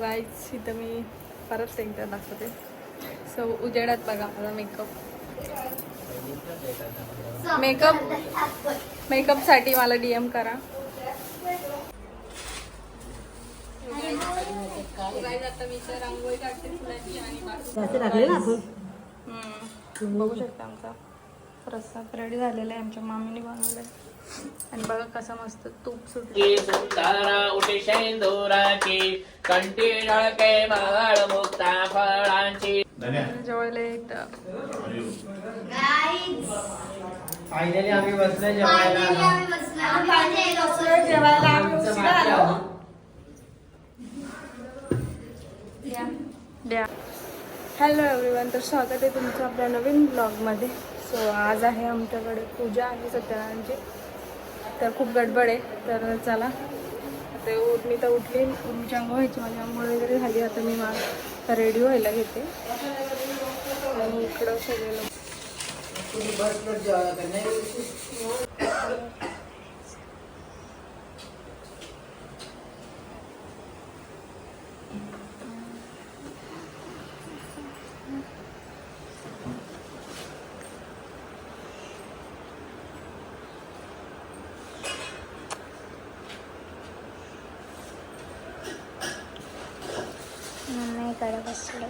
गाईच इथं मी परत एकदा दाखवते. सो उजेडात बघा माझा मेकअप मेकअप मेकअपसाठी मला डी एम करा. आता मी रांगोळी काढते फुलाची आणि हम्म. बघू शकता आमचा प्रसाद. रेडी झालेला आहे आमच्या मामीने बनवलाय. आणि बघा कसा मस्त तूप सुटलं. फळांची. जेवायला. येतं फायनली आम्ही बसलो जेवायला. आमचं मागचं. द्या. हॅलो एव्हरीवन तर स्वागत आहे तुमचं आपल्या नवीन ब्लॉगमध्ये सो आज आहे आमच्याकडे पूजा आहे सत्यनारायणची तर खूप गडबड आहे. तर चला. आता उठ मी तर उठली. उठूची आंघोळ व्हायची. माझी आंघोळ वगैरे झाली. आता मी मा रेडी व्हायला घेते. आणि इकडं सगळे लोक तुम्ही बसलो जेवायला का नाही? मम्मीकडे बसले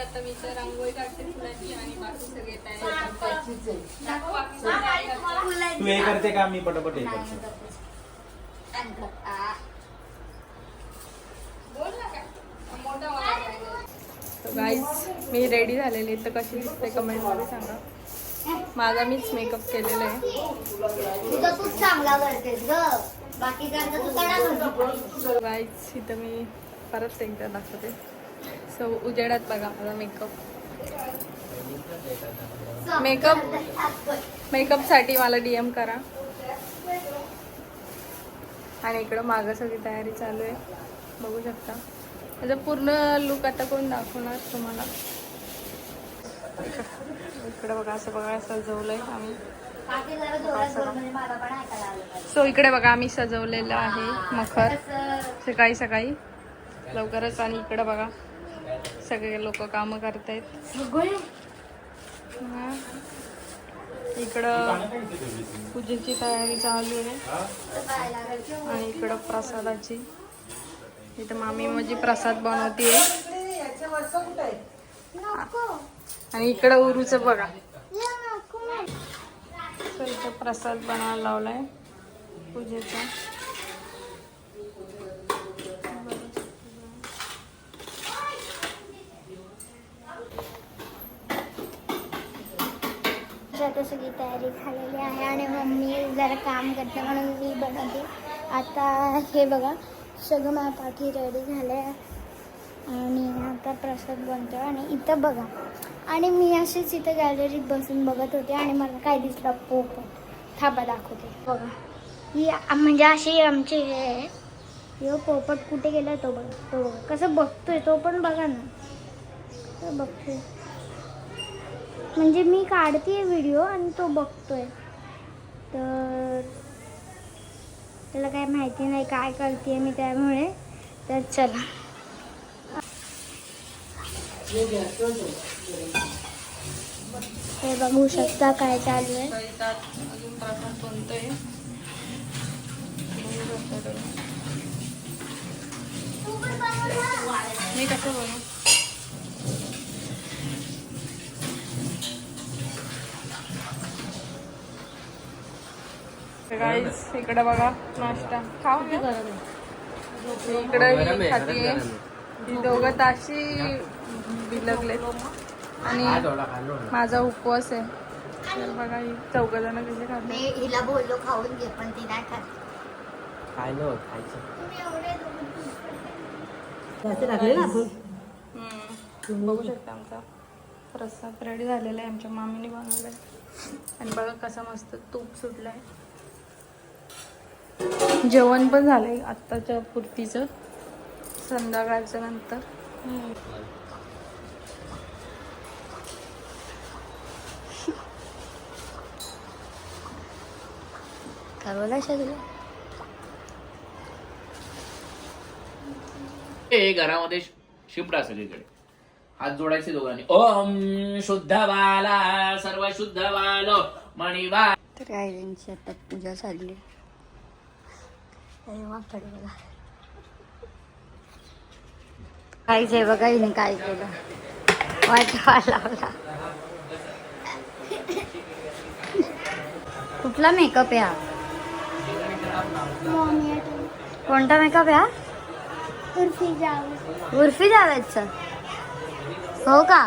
आता मी तर रांगोळी काढते फुलाची आणि बाकी सगळे तयारी तू हे करते का? मी पटापट हे करते. गाईज मी रेडी झालेली तर कशी दिसते कमेंटमध्ये सांगा. माझा मीच मेकअप केलेला आहे. तुझं तूच चांगला करतेस ग. बाकी काय तू कडा करते गाईज इथं मी परत एकदा दाखवते. सो उजेडात बघा माझा मेकअप मेकअप मेकअपसाठी मला डी एम करा. आणि इकडं मागं सगळी तयारी चालू आहे. बघू शकता. माझा पूर्ण लुक आता कोण दाखवणार तुम्हाला? इकडे बघा असं बघा सजवलंय आम्ही. सो इकडे बघा आम्ही सजवलेलं आहे मखर. सकाळी सकाळी. लवकरच आणि इकडे बघा. सगळे लोक कामं करतायत. इकडं पूजेची तयारी चालू आहे. आणि इकडं प्रसादाची. इथं मामी माझी प्रसाद बनवते आणि इकडं उरूचं बघा. इथं प्रसाद बनवायला लावलाय पूजेचा आता सगळी तयारी झालेली आहे आणि मम्मी जरा काम करते म्हणून मी बनवते. आता हे बघा सगळं माझ्या पाठी रेडी झालं आहे आणि आता प्रसाद बनतो आणि इथं बघा. आणि मी अशीच इथं गॅलरीत बसून बघत होते आणि मला काय दिसलं पोपट थांबा दाखवते. बघा. ही म्हणजे अशी आमची हे आहे. ह्यो पोपट कुठे गेला तो बघा. तो बघा. कसं बघतोय तो पण बघा ना. तो बघतोय. म्हणजे मी काढते व्हिडिओ आणि तो बघतोय. तर त्याला काय माहिती नाही काय करते मी त्यामुळे. तर चला. हे बघू शकता काय चालू आहे. मी कसं बनवू? गाईस इकडे बघा नाश्ता. खाऊ इकडे ही खातीये. ही दोघं ताशी बिलगलेत आणि माझा उपवास आहे. तर बघा ही चौघ जण कसे मी खाते हिला बोललो खाऊन घे पण ती नाही खात. खायलो खायचं. बघू शकता आमचा प्रसाद रेडी झालेला आहे. आमच्या मामीने बनवलाय. आणि बघा कसा मस्त तूप सुटलाय. जेवण पण झालंय आत्ताच्या पुरतीचं. संध्याकाळच्या नंतर. हे घरामध्ये शिपडा सगळीकडे. हात जोडायचे दोघांनी. ओम शुद्ध बाला सर्व शुद्ध बाल मणिबा तर काय त्यांची आता पूजा चालली. मागकडे बघा काहीच आहे बघा हिने काय केलं. वाटवा लावला कुठला मेकअप आहे हा? कोणता मेकअप आहे हा? उर्फी जावेदचा. हो का?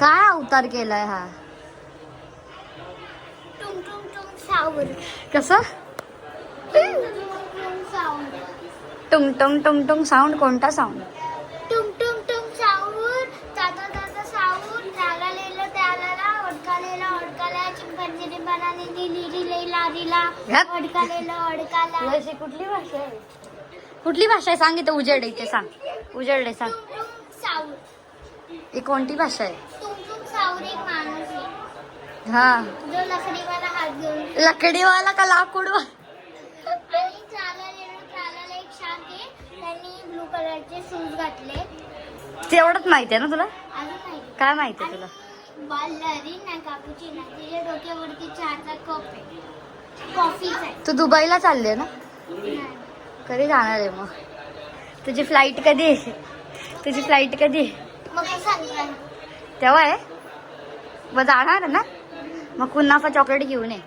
काय अवतार केलाय हा? कसं? टुंग टुंग टुंग टुंग साऊंड कोणता साऊंड टुंग टुंग टुंग साऊर ताता ताता साऊर त्याला लिहिलं त्याला अडकालेला अडकाला चिंपांजीने बनाने लिरी लैला रिला यात. अडकालेलं अडकाला. अशी कुठली भाषा आहे? कुठली भाषा आहे? सांग इथं उजेड ते सांग. उजेड आहे सांग. टुंग ही कोणती भाषा आहे? टुंग टुंग साऊर एक माणूस आहे. हा. जो लकडीवाला हात घेऊन लकडीवाला का लाकूड आणि चालायला चालायला एक शांत ब्लू कलरचे शूज घातले. तेवढंच माहिती आहे ना तुला? अजून नाही. काय माहिती आहे तुला? बालरी नाही कापूची नाही तिच्या डोक्यावरती चहाचा कप आहे. कॉफीच आहे. तू दुबईला चालले ना? नाही. कधी जाणार आहे मग? तुझी फ्लाईट कधी आहे? तुझी फ्लाईट कधी आहे? मग सांगितलं तेव्हा आहे. मग जाणार आहे ना? मग कुन्नाफा चॉकलेट घेऊन ये.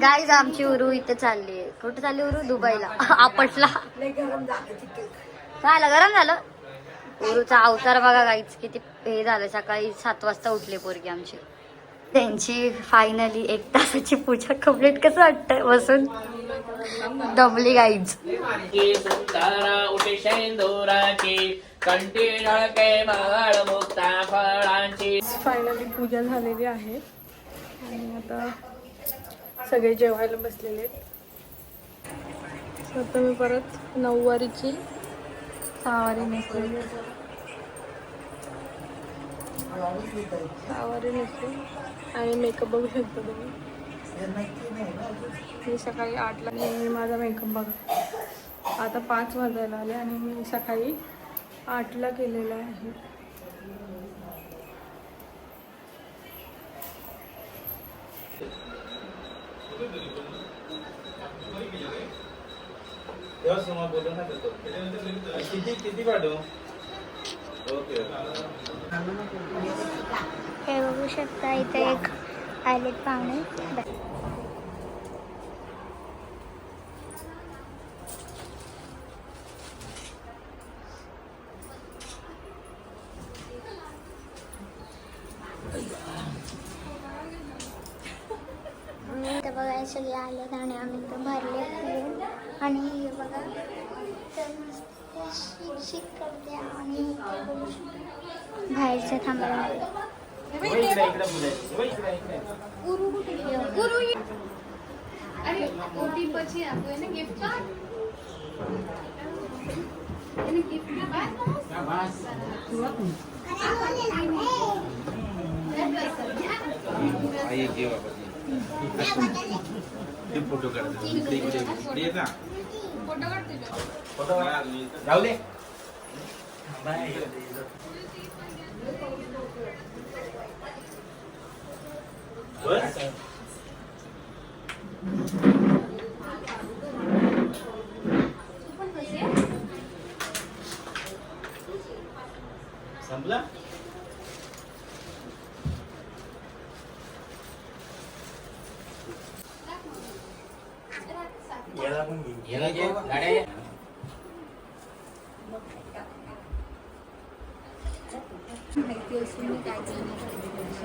गाईज आमची उरू इथे चालली आहे. कुठे चालली उरू? दुबईला. आपटला. झालं गरम झालं. उरूचा अवतार बघा गाईच किती हे झालं. सकाळी सात वाजता उठले पोरगी आमची. त्यांची फायनली एक तासाची पूजा कंप्लीट कसं वाटतंय बसून? दमली फळांची फायनली पूजा झालेली आहे. आणि आता सगळे जेवायला बसलेले आहेत. आता मी परत नऊवारीची सहावारी नेसलेली सहावारी नेसली. आणि मेकअप बघू शकतो तुम्ही. मी सकाळी आठला मी माझा मेकअप बघा. आता पाच वाजायला आले आणि मी सकाळी आठला केलेला आहे. तेव्हा समोर बोललो ना तो किती किती पाठवू ओके. हे बघू शकता इथे एक आलेत पाहुणे इथं बघा हे सगळे आलेत आणि आम्ही इथं भरले फिरून आणि हे बघा तर मस्त शिक शिक करते आणि इथे बघू शकता बाहेरचं थांबायला इकडे इकडे बोलायचं इकडे इकडे आई घे बाबा ते फोटो काढतो इकडे इकडे इकडे ये ना फोटो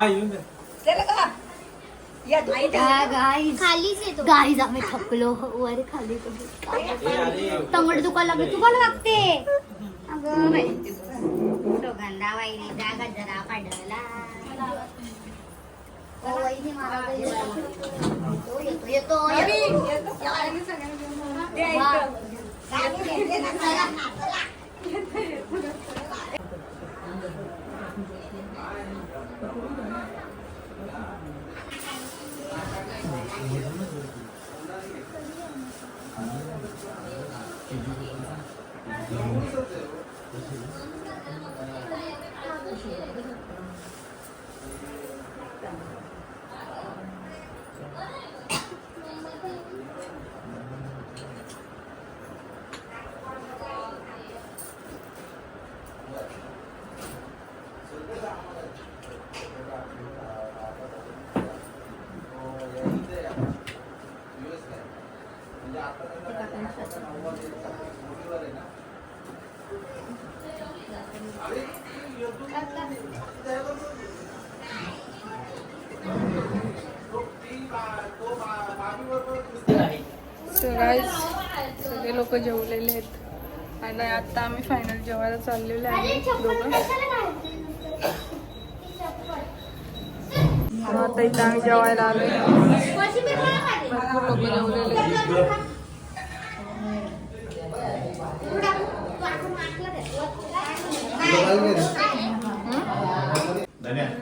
दिसायला पाहिजे होती खालीच येतो गाईज आम्ही थकलो. वर खाली तंगड दुखायला लागले. तुम्हाला लागते. अगं बाई. दोघांना वाईरीचा गजरा काढला ओ, वहिनी मला तर येतो, येतो, येतो, सगळे लोक जेवलेले आहेत. आणि आता आम्ही फायनल जेवायला चाललेलो आहे. दोघं. आता इथं आम्ही जेवायला आलोय भरपूर लोक जेवलेले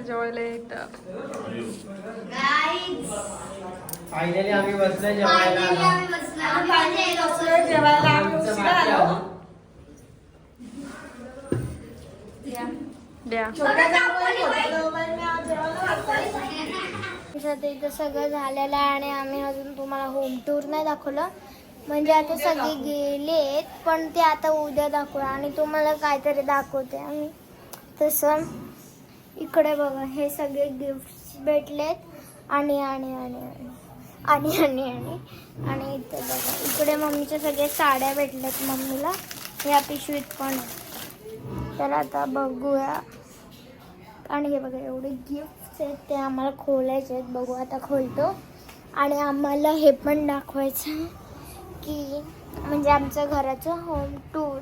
जेवायला फायनली आम्ही बसलोय जेवायला. आमचं इथं सगळं झालेलं आहे आणि आम्ही अजून तुम्हाला होम टूर नाही दाखवलं. म्हणजे आता सगळे गेलेत पण ते आता उद्या दाखवू आणि तुम्हाला काहीतरी दाखवते आम्ही. तसं इकडे बघा हे सगळे गिफ्ट भेटलेत. आणि आणि आणि आणि आणि आणि आणि इथं बघा. इकडे मम्मीच्या सगळ्या साड्या भेटल्यात मम्मीला. या पिशवीत पण. आहे तर आता बघूया. आणि हे बघा एवढे गिफ्ट्स आहेत ते आम्हाला खोलायचे आहेत. बघू आता खोलतो. आणि आम्हाला हे पण दाखवायचं की म्हणजे आमचं घराचं होम टूर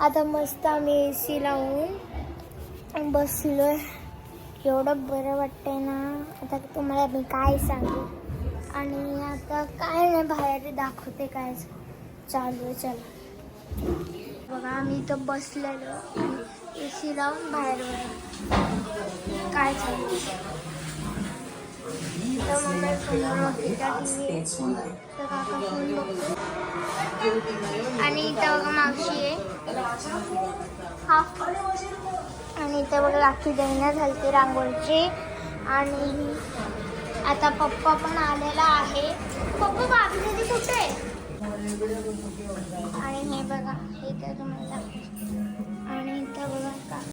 आता मस्त आम्ही ए सी लावून बसलो आहे एवढं बरं वाटतंय ना. आता तुम्हाला मी काय सांगू? आणि आता काय नाही बाहेर दाखवते काय चालू आहे चला. बघा आम्ही इथं बसलेलो ए सी लावून बाहेर काय चालू तर मम्मी समोर टी तर काका फोन बघतो. आणि इथं बघा मावशी आहे. हा आणि इथं बघा राखी देण्या झालते रांगोळीची. आणि आता पप्पा पण आलेला आहे. पप्पा बाबी कुठे आहे आणि हे बघा हे तर तुम्हाला आणि इथं बघा का?